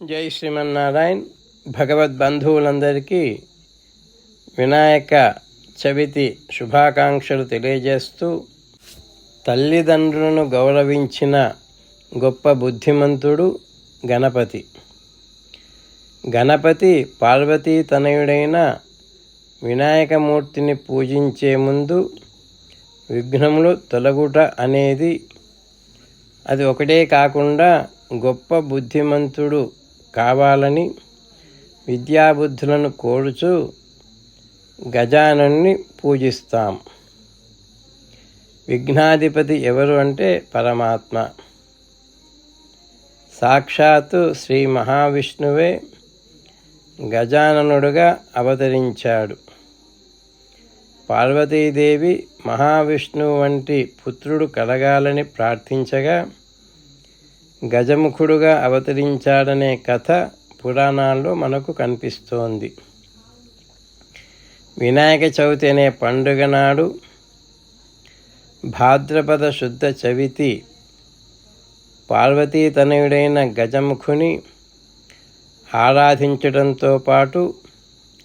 జై శ్రీమన్నారాయణ్. భగవద్ బంధువులందరికీ వినాయక చవితి శుభాకాంక్షలు తెలియజేస్తూ తల్లిదండ్రులను గౌరవించిన గొప్ప బుద్ధిమంతుడు గణపతి. గణపతి పార్వతీ తనయుడైన వినాయకమూర్తిని పూజించే ముందు విఘ్నములు తొలగుట అనేది అది ఒకటే కాకుండా గొప్ప బుద్ధిమంతుడు కావాలని విద్యాబుద్ధులను కోరుచు గజానన్ని పూజిస్తాం. విఘ్నాధిపతి ఎవరు అంటే పరమాత్మ. సాక్షాత్తు శ్రీ మహావిష్ణువే గజాననుడుగా అవతరించాడు. పార్వతీదేవి మహావిష్ణువు వంటి పుత్రుడు కలగాలని ప్రార్థించగా గజముఖుడుగా అవతరించాడనే కథ పురాణాల్లో మనకు కనిపిస్తోంది. వినాయక చవితి అనే పండుగ నాడు భాద్రపద శుద్ధ చవితి. పార్వతీ తనయుడైన గజముఖుని ఆరాధించడంతో పాటు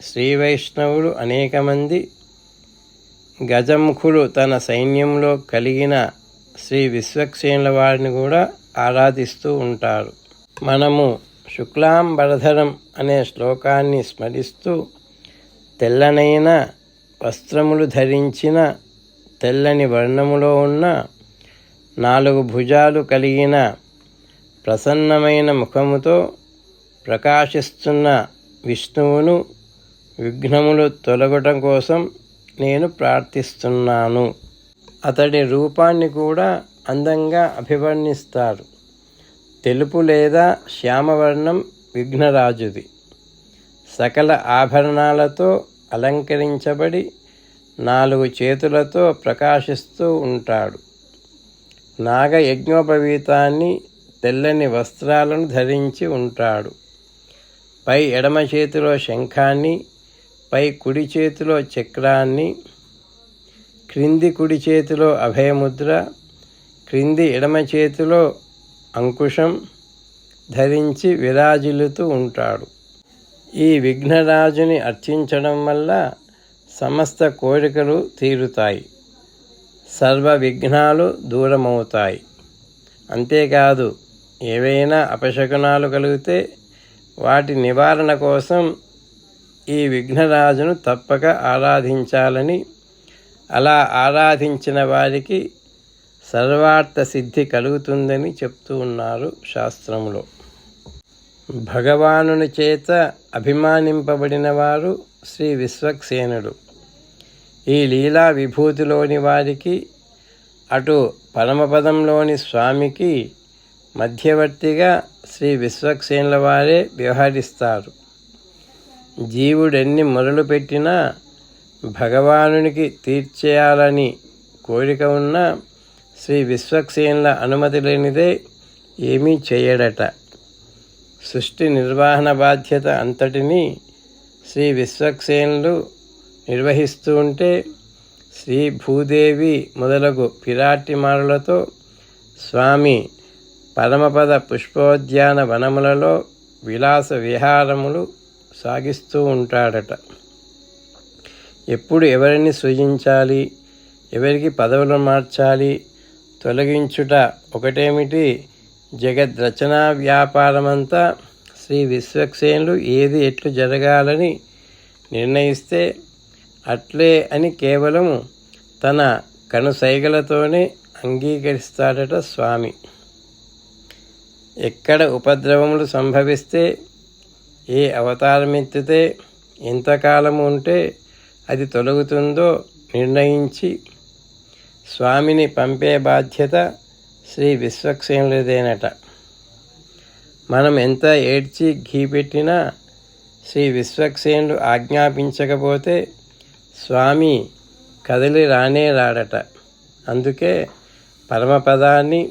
శ్రీ వైష్ణవులు అనేక మంది గజముఖుడు తన సైన్యంలో కలిగిన శ్రీ విశ్వక్సేనుల వారిని కూడా ఆరాధిస్తూ ఉంటారు. మనము శుక్లాంబరధరం అనే శ్లోకాన్ని స్మరిస్తూ తెల్లనైన వస్త్రములు ధరించిన తెల్లని వర్ణములో ఉన్న నాలుగు భుజాలు కలిగిన ప్రసన్నమైన ముఖముతో ప్రకాశిస్తున్న విష్ణువును విఘ్నములు తొలగటం కోసం నేను ప్రార్థిస్తున్నాను. అతడి రూపాన్ని కూడా అందంగా అభివర్ణిస్తారు. తెలుపు లేదా శ్యామవర్ణం విఘ్నరాజుది. సకల ఆభరణాలతో అలంకరించబడి నాలుగు చేతులతో ప్రకాశిస్తూ ఉంటాడు. నాగ యజ్ఞోపవీతాన్ని తెల్లని వస్త్రాలను ధరించి ఉంటాడు. పై ఎడమ చేతిలో శంఖాన్ని పై కుడి చేతిలో చక్రాన్ని క్రింది కుడి చేతిలో అభయముద్ర క్రింది ఎడమ చేతిలో అంకుశం ధరించి విరాజిల్లుతూ ఉంటాడు. ఈ విఘ్నరాజుని అర్చించడం వల్ల సమస్త కోరికలు తీరుతాయి. సర్వ విఘ్నాలు దూరమవుతాయి. అంతేకాదు ఏవైనా అపశకునాలు కలిగితే వాటి నివారణ కోసం ఈ విఘ్నరాజును తప్పక ఆరాధించాలని అలా ఆరాధించిన వారికి సర్వార్థ సిద్ధి కలుగుతుందని చెప్తూ ఉన్నారు శాస్త్రంలో భగవానుని చేత అభిమానింపబడిన వారు శ్రీ విశ్వక్సేనుడు. ఈ లీలా విభూతిలోని వారికి అటు పరమపదంలోని స్వామికి మధ్యవర్తిగా శ్రీ విశ్వక్సేనుల వారే వ్యవహరిస్తారు. జీవుడెన్ని మొదలు పెట్టినా భగవానునికి తీర్చేయాలని కోరిక ఉన్న శ్రీ విశ్వక్సేనుల అనుమతి లేనిదే ఏమీ చేయడట. సృష్టి నిర్వహణ బాధ్యత అంతటినీ శ్రీ విశ్వక్సేనులు నిర్వహిస్తూ ఉంటే శ్రీ భూదేవి మొదలగు పిరాటిమారులతో స్వామి పరమపద పుష్పోద్యాన వనములలో విలాస విహారములు సాగిస్తూ ఉంటాడట. ఎప్పుడు ఎవరిని సృజించాలి? ఎవరికి పదవులు మార్చాలి? తొలగించుట ఒకటేమిటి? జగద్రచనా వ్యాపారమంతా శ్రీ విశ్వక్సేనులు ఏది ఎట్లు జరగాలని నిర్ణయిస్తే అట్లే అని కేవలం తన కనుసైగలతోనే అంగీకరిస్తాడట స్వామి. ఎక్కడ ఉపద్రవములు సంభవిస్తే ఏ అవతారమెత్తితే ఎంతకాలము ఉంటే అది తొలగుతుందో నిర్ణయించి స్వామిని పంపే బాధ్యత శ్రీ విశ్వక్సేనులదేనట మనం ఎంత ఏడ్చి ఘీ పెట్టినా శ్రీ విశ్వక్సేనుడు ఆజ్ఞాపించకపోతే స్వామి కదిలి రానే రాడట. అందుకే పరమపదాన్ని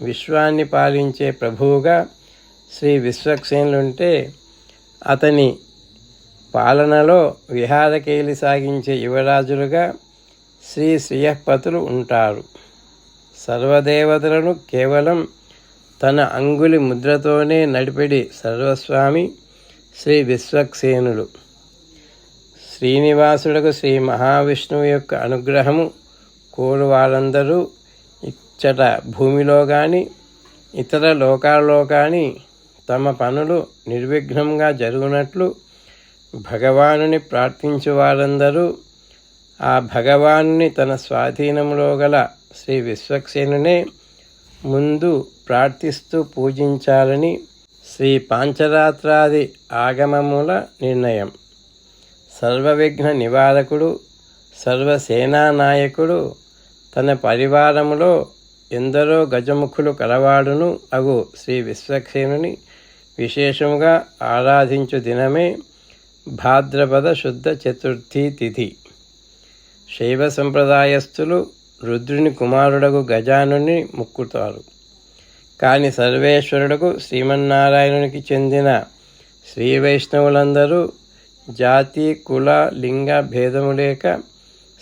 విశ్వాన్ని పాలించే ప్రభువుగా శ్రీ విశ్వక్సేనులుంటే అతని పాలనలో విహారకేలి సాగించే యువరాజులుగా శ్రీ శ్రీయపతులు ఉంటారు. సర్వదేవతలను కేవలం తన అంగులి ముద్రతోనే నడిపిడి సర్వస్వామి శ్రీ విశ్వక్సేనుడు శ్రీనివాసులకు శ్రీ మహావిష్ణువు యొక్క అనుగ్రహము కోరు వారందరూ ఇచ్చట భూమిలో కానీ ఇతర లోకాల్లో కానీ తమ పనులు నిర్విఘ్నంగా జరుగునట్లు భగవానుని ప్రార్థించు వారందరూ ఆ భగవాన్ని తన స్వాధీనంలో గల శ్రీ విశ్వక్సేనునే ముందు ప్రార్థిస్తూ పూజించాలని శ్రీ పాంచరాత్రాది ఆగమముల నిర్ణయం. సర్వవిఘ్న నివారకుడు సర్వసేనానాయకుడు తన పరివారములో ఎందరో గజముఖులు కలవాడును అగు శ్రీ విశ్వక్సేనుని విశేషముగా ఆరాధించు దినమే భాద్రపద శుద్ధ చతుర్థి తిథి. శైవ సంప్రదాయస్థులు రుద్రుని కుమారుడకు గజానుని ముక్కుతారు. కాని సర్వేశ్వరుడకు శ్రీమన్నారాయణునికి చెందిన శ్రీ వైష్ణవులందరూ జాతి కుల లింగ భేదము లేక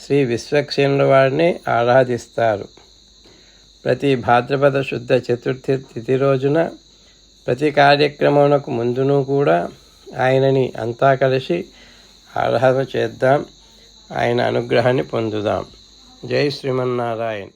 శ్రీ విశ్వక్షేణుల వారిని ఆరాధిస్తారు. ప్రతి భాద్రపద శుద్ధ చతుర్థి తిథి రోజున ప్రతి కార్యక్రమమునకు ముందును కూడా ఆయనని అంతా కలిసి ఆరాధన చేద్దాం. ఆయన అనుగ్రహాన్ని పొందుదాం. జై శ్రీమన్నారాయణ.